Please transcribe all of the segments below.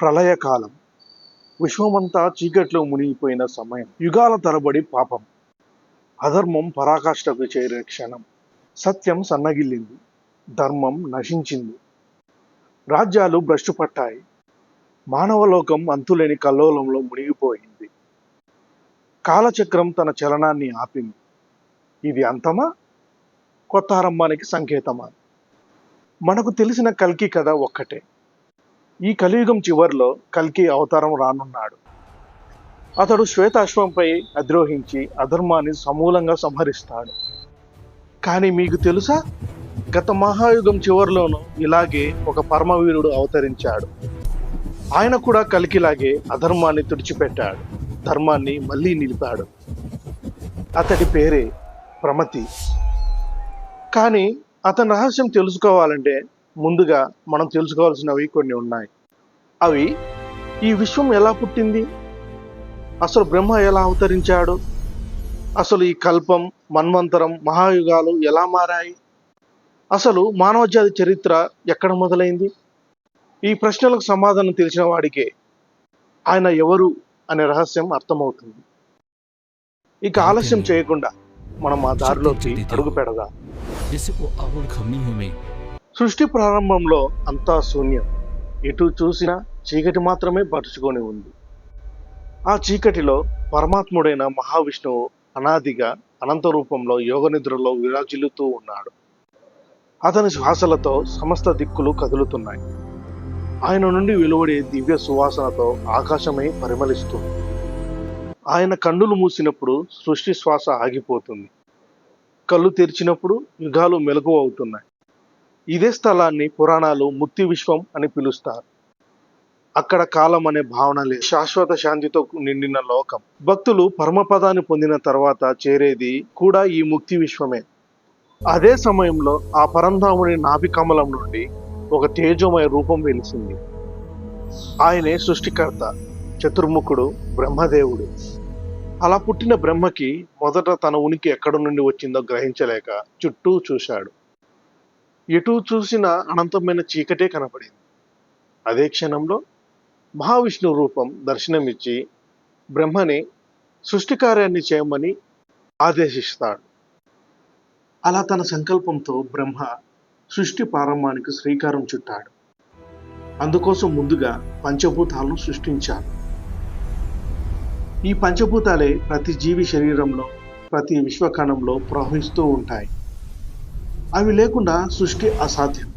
ప్రళయకాలం. విశ్వమంతా చీకట్లో మునిగిపోయిన సమయం. యుగాల తరబడి పాపం. అధర్మం పరాకాష్ఠకు చేరే క్షణం. సత్యం సన్నగిల్లింది. ధర్మం నశించింది. రాజ్యాలు భ్రష్టుపట్టాయి. మానవలోకం అంతులేని కల్లోలంలో మునిగిపోయింది. కాలచక్రం తన చలనాన్ని ఆపింది. ఇది అంతమా? కొత్త ఆరంభానికి సంకేతమా? మనకు తెలిసిన కల్కి కథ ఒక్కటే. ఈ కలియుగం చివరిలో కల్కి అవతారం రానున్నాడు. అతడు శ్వేతాశ్వంపై అద్రోహించి అధర్మాన్ని సమూలంగా సంహరిస్తాడు. కానీ మీకు తెలుసా? గత మహాయుగం చివరిలోనూ ఇలాగే ఒక పరమవీరుడు అవతరించాడు. ఆయన కూడా కలికిలాగే అధర్మాన్ని తుడిచిపెట్టాడు. ధర్మాన్ని మళ్ళీ నిలిపాడు. అతడి పేరే ప్రమతి. కానీ అతని రహస్యం తెలుసుకోవాలంటే ముందుగా మనం తెలుసుకోవాల్సినవి కొన్ని ఉన్నాయి. అవి ఈ విశ్వం ఎలా పుట్టింది? అసలు బ్రహ్మ ఎలా అవతరించాడు? అసలు ఈ కల్పం మన్వంతరం మహాయుగాలు ఎలా మారాయి? అసలు మానవజాతి చరిత్ర ఎక్కడ మొదలైంది? ఈ ప్రశ్నలకు సమాధానం తెలిసిన వాడికే ఆయన ఎవరు అనే రహస్యం అర్థమవుతుంది. ఇక ఆలస్యం చేయకుండా మనం ఆ దారిలోకి అడుగు పెడదాం. సృష్టి ప్రారంభంలో అంతా శూన్యం. ఎటు చూసినా చీకటి మాత్రమే పరుచుకొని ఉంది. ఆ చీకటిలో పరమాత్ముడైన మహావిష్ణువు అనాదిగా అనంత రూపంలో యోగ నిద్రలో విరాజిల్లుతూ ఉన్నాడు. అతని శ్వాసలతో సమస్త దిక్కులు కదులుతున్నాయి. ఆయన నుండి వెలువడే దివ్య సువాసనతో ఆకాశమే పరిమళిస్తుంది. ఆయన కన్నులు మూసినప్పుడు సృష్టి శ్వాస ఆగిపోతుంది. కళ్ళు తెరిచినప్పుడు యుగాలు మెలకువ అవుతున్నాయి. ఇదే స్థలాన్ని పురాణాలు ముక్తి విశ్వం అని పిలుస్తారు. అక్కడ కాలం అనే భావన లేదు. శాశ్వత శాంతితో నిండిన లోకం. భక్తులు పరమపదాన్ని పొందిన తర్వాత చేరేది కూడా ఈ ముక్తి విశ్వమే. అదే సమయంలో ఆ పరంధాముని నాభికమలం నుండి ఒక తేజోమయ రూపం వెలిసింది. ఆయనే సృష్టికర్త చతుర్ముఖుడు బ్రహ్మదేవుడు. అలా పుట్టిన బ్రహ్మకి మొదట తన ఉనికి ఎక్కడి నుండి వచ్చిందో గ్రహించలేక చుట్టూ చూశాడు. ఎటు చూసిన అనంతమైన చీకటే కనపడింది. అదే క్షణంలో మహావిష్ణు రూపం దర్శనమిచ్చి బ్రహ్మని సృష్టి కార్యాన్ని చేయమని ఆదేశిస్తాడు. అలా తన సంకల్పంతో బ్రహ్మ సృష్టి ప్రారంభానికి శ్రీకారం చుట్టాడు. అందుకోసం ముందుగా పంచభూతాలను సృష్టించాడు. ఈ పంచభూతాలే ప్రతి జీవి శరీరంలో ప్రతి విశ్వకణంలో ప్రవహిస్తూ ఉంటాయి. అవి లేకుండా సృష్టి అసాధ్యం.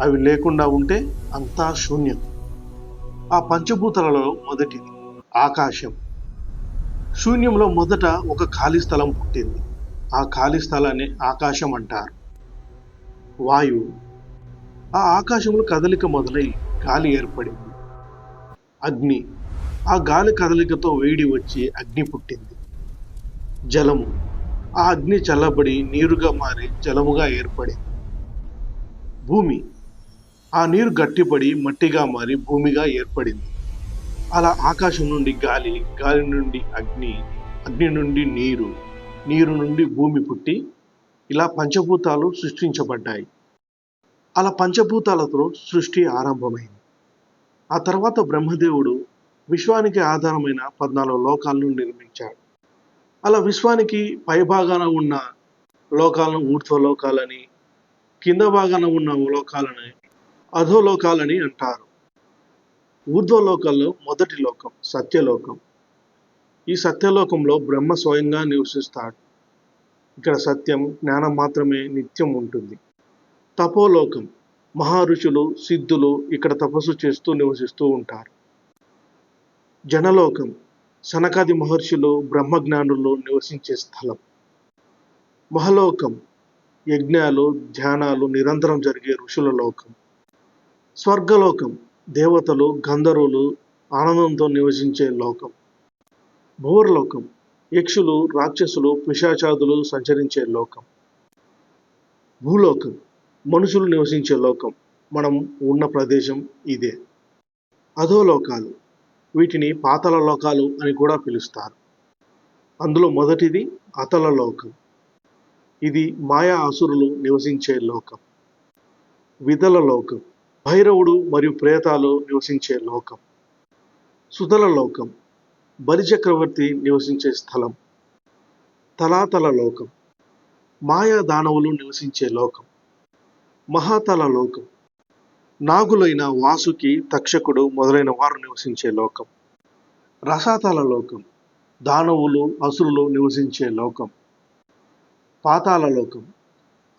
అవి లేకుండా ఉంటే అంతా శూన్యం. ఆ పంచభూతాలలో మొదటిది ఆకాశం. శూన్యంలో మొదట ఒక ఖాళీ స్థలం పుట్టింది. ఆ ఖాళీ స్థలాన్ని ఆకాశం అంటారు. వాయువు. ఆ ఆకాశంలో కదలిక మొదలై గాలి ఏర్పడింది. అగ్ని. ఆ గాలి కదలికతో వేడి వచ్చి అగ్ని పుట్టింది. జలము. ఆ అగ్ని చల్లబడి నీరుగా మారి జలముగా ఏర్పడింది భూమి. ఆ నీరు గట్టిపడి మట్టిగా మారి భూమిగా ఏర్పడింది. అలా ఆకాశం నుండి గాలి గాలి నుండి అగ్ని అగ్ని నుండి నీరు నీరు నుండి భూమి పుట్టి ఇలా పంచభూతాలు సృష్టించబడ్డాయి. అలా పంచభూతాలతో సృష్టి ఆరంభమైంది. ఆ తర్వాత బ్రహ్మదేవుడు విశ్వానికి ఆధారమైన పద్నాలుగు లోకాలను నిర్మించాడు. అలా విశ్వానికి పైభాగాన ఉన్న లోకాలను ఊర్ధ్వలోకాలని కింద భాగాన ఉన్న లోకాలని అధోలోకాలని అంటారు. ఊర్ధ్వలోకాల్లో మొదటి లోకం సత్యలోకం. ఈ సత్యలోకంలో బ్రహ్మ స్వయంగా నివసిస్తాడు. ఇక్కడ సత్యం జ్ఞానం మాత్రమే నిత్యం ఉంటుంది. తపోలోకం. మహారుషులు సిద్ధులు ఇక్కడ తపస్సు చేస్తూ నివసిస్తూ ఉంటారు. జనలోకం. సనకాది మహర్షులు బ్రహ్మజ్ఞానులు నివసించే స్థలం. మహలోకం యజ్ఞాలు ధ్యానాలు నిరంతరం జరిగే ఋషుల లోకం. స్వర్గలోకం దేవతలు గంధర్వులు ఆనందంతో నివసించే లోకం. భూవర్లోకం యక్షులు రాక్షసులు పిశాచాదులు సంచరించే లోకం. భూలోకం మనుషులు నివసించే లోకం. మనం ఉన్న ప్రదేశం ఇదే. అధోలోకాలు వీటిని పాతల లోకాలు అని కూడా పిలుస్తారు. అందులో మొదటిది అతల లోకం. ఇది మాయా అసురులు నివసించే లోకం. విదల లోకం. భైరవుడు మరియు ప్రేతాలు నివసించే లోకం. సుధల లోకం. బలిచక్రవర్తి నివసించే స్థలం. తలాతల లోకం. మాయా దానవులు నివసించే లోకం. మహాతల లోకం. నాగులైన వాసుకి తక్షకుడు మొదలైన వారు నివసించే లోకం. రసాతల లోకం దానవులు అసురులు నివసించే లోకం. పాతాల లోకం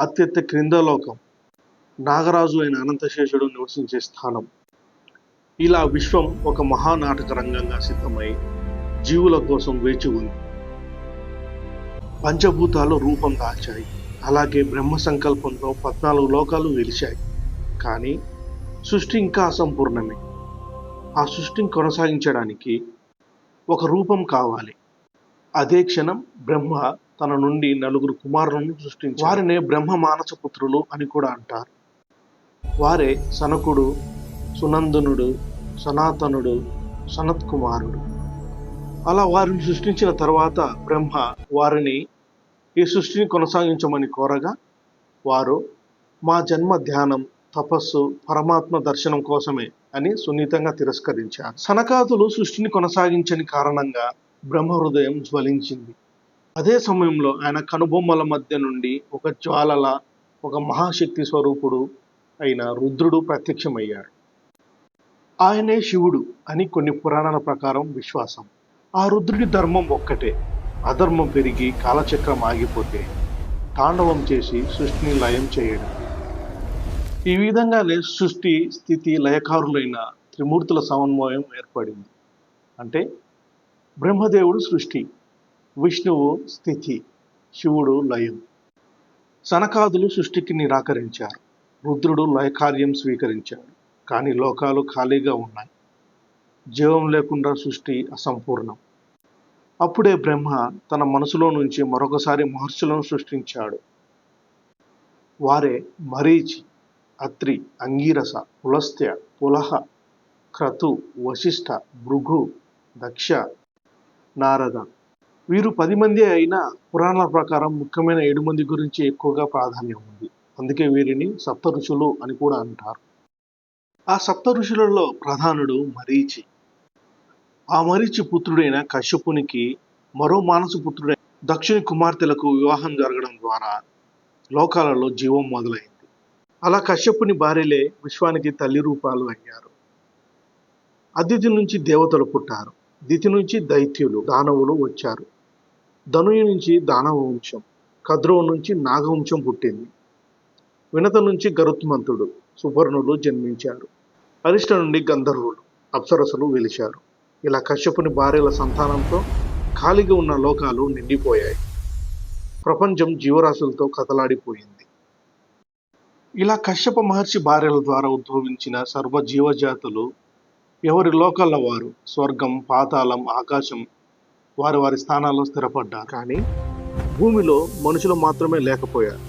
అత్యంత క్రింద లోకం. నాగరాజు అయిన అనంతశేషుడు నివసించే స్థానం. ఇలా విశ్వం ఒక మహానాటక రంగంగా సిద్ధమై జీవుల కోసం వేచి ఉంది. పంచభూతాలు రూపం దాల్చాయి. అలాగే బ్రహ్మ సంకల్పంతో పద్నాలుగు లోకాలు వెలిశాయి కానీ సృష్టి ఇంకా అసంపూర్ణమే ఆ సృష్టిని కొనసాగించడానికి ఒక రూపం కావాలి. అదే క్షణం బ్రహ్మ తన నుండి నలుగురు కుమారులను సృష్టించి వారినే బ్రహ్మ మానస పుత్రులు అని కూడా అంటారు. వారే సనకుడు సునందనుడు సనాతనుడు సనత్ కుమారుడు అలా వారిని సృష్టించిన తర్వాత బ్రహ్మ వారిని ఈ సృష్టిని కొనసాగించమని కోరగా వారు మా జన్మ ధ్యానం తపస్సు పరమాత్మ దర్శనం కోసమే అని సున్నితంగా తిరస్కరించారు. సనకాదులు సృష్టిని కొనసాగించని కారణంగా బ్రహ్మ హృదయం జ్వలించింది. అదే సమయంలో ఆయన కనుబొమ్మల మధ్య నుండి ఒక జ్వాలల ఒక మహాశక్తి స్వరూపుడు అయిన రుద్రుడు ప్రత్యక్షమయ్యాడు. ఆయనే శివుడు అని కొన్ని పురాణాల ప్రకారం విశ్వాసం. ఆ రుద్రుడి ధర్మం ఒక్కటే. అధర్మం పెరిగి కాలచక్రం ఆగిపోతే తాండవం చేసి సృష్టిని లయం చేయడం. ఈ విధంగానే సృష్టి స్థితి లయకారులైన త్రిమూర్తుల సమన్వయం ఏర్పడింది. అంటే బ్రహ్మదేవుడు సృష్టి విష్ణువు స్థితి శివుడు లయం. సనకాదులు సృష్టికి నిరాకరించారు. రుద్రుడు లయకార్యం స్వీకరించాడు. కానీ లోకాలు ఖాళీగా ఉన్నాయి. జీవం లేకుండా సృష్టి అసంపూర్ణం. అప్పుడే బ్రహ్మ తన మనసులో నుంచి మరొకసారి మహర్షులను సృష్టించాడు. వారే మరీచి అత్రి అంగీరస పులస్త్య పులహ క్రతు వశిష్ఠ భృగు దక్ష నారద. వీరు పది మంది అయినా పురాణాల ప్రకారం ముఖ్యమైన ఏడు మంది గురించి ఎక్కువగా ప్రాధాన్యం ఉంది. అందుకే వీరిని సప్త ఋషులు అని కూడా అంటారు. ఆ సప్త ఋషులలో ప్రధానుడు మరీచి. ఆ మరీచి పుత్రుడైన కశ్యపునికి మరో మానసు పుత్రుడైన దక్షిణ కుమార్తెలకు వివాహం జరగడం ద్వారా లోకాలలో జీవం మొదలైంది. అలా కశ్యపుని భార్యలే విశ్వానికి తల్లి రూపాలు అయ్యారు. అదితి నుంచి దేవతలు పుట్టారు. దితి నుంచి దైత్యులు దానవులు వచ్చారు. ధనుయు నుంచి దానవ వంశం కద్రువు నుంచి నాగవంశం పుట్టింది. వినత నుంచి గరుత్మంతుడు సుపర్ణులు జన్మించారు. అరిష్ట నుండి గంధర్వులు అప్సరసులు వెలిచారు ఇలా కశ్యపుని భార్యల సంతానంతో ఖాళీగా ఉన్న లోకాలు నిండిపోయాయి. ప్రపంచం జీవరాశులతో కదలాడిపోయింది. ఇలా కశ్యప మహర్షి భార్యల ద్వారా ఉద్భవించిన సర్వ జీవజాతులు ఎవరి లోకాల వారు? స్వర్గం పాతాళం ఆకాశం వారి వారి స్థానాల్లో స్థిరపడ్డారు. కానీ భూమిలో మనుషులు మాత్రమే లేకపోయారు.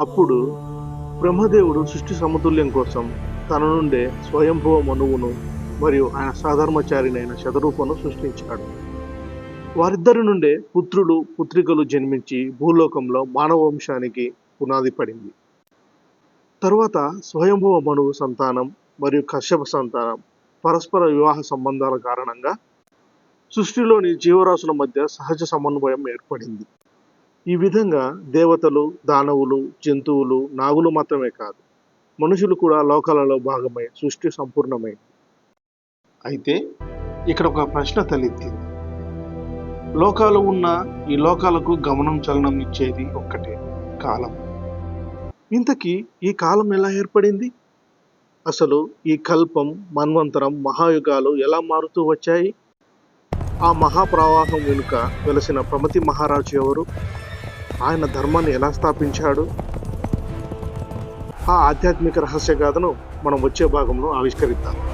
అప్పుడు బ్రహ్మదేవుడు సృష్టి సమతుల్యం కోసం తన నుండే స్వయంభవ మనువును మరియు ఆయన సాధర్మచారినైన శతరూపను సృష్టించాడు. వారిద్దరి నుండే పుత్రులు పుత్రికలు జన్మించి భూలోకంలో మానవ వంశానికి పునాది పడింది. తరువాత స్వయంభవ మనువు సంతానం మరియు కశ్యప సంతానం పరస్పర వివాహ సంబంధాల కారణంగా సృష్టిలోని జీవరాశుల మధ్య సహజ సమన్వయం ఏర్పడింది. ఈ విధంగా దేవతలు దానవులు జంతువులు నాగులు మాత్రమే కాదు మనుషులు కూడా లోకాలలో భాగమై సృష్టి సంపూర్ణమైంది. అయితే ఇక్కడ ఒక ప్రశ్న తలెత్తింది. లోకాలు ఉన్న ఈ లోకాలకు గమనం చలనం ఇచ్చేది ఒక్కటే కాలం. ఇంతకీ ఈ కాలం ఎలా ఏర్పడింది? అసలు ఈ కల్పం మన్వంతరం మహాయుగాలు ఎలా మారుతూ వచ్చాయి? ఆ మహాప్రవాహం వెనుక వెలసిన ప్రమతి మహారాజు ఎవరు? ఆయన ధర్మాన్ని ఎలా స్థాపించాడు? ఆ ఆధ్యాత్మిక రహస్య గాథను మనం వచ్చే భాగంలో ఆవిష్కరిద్దాం.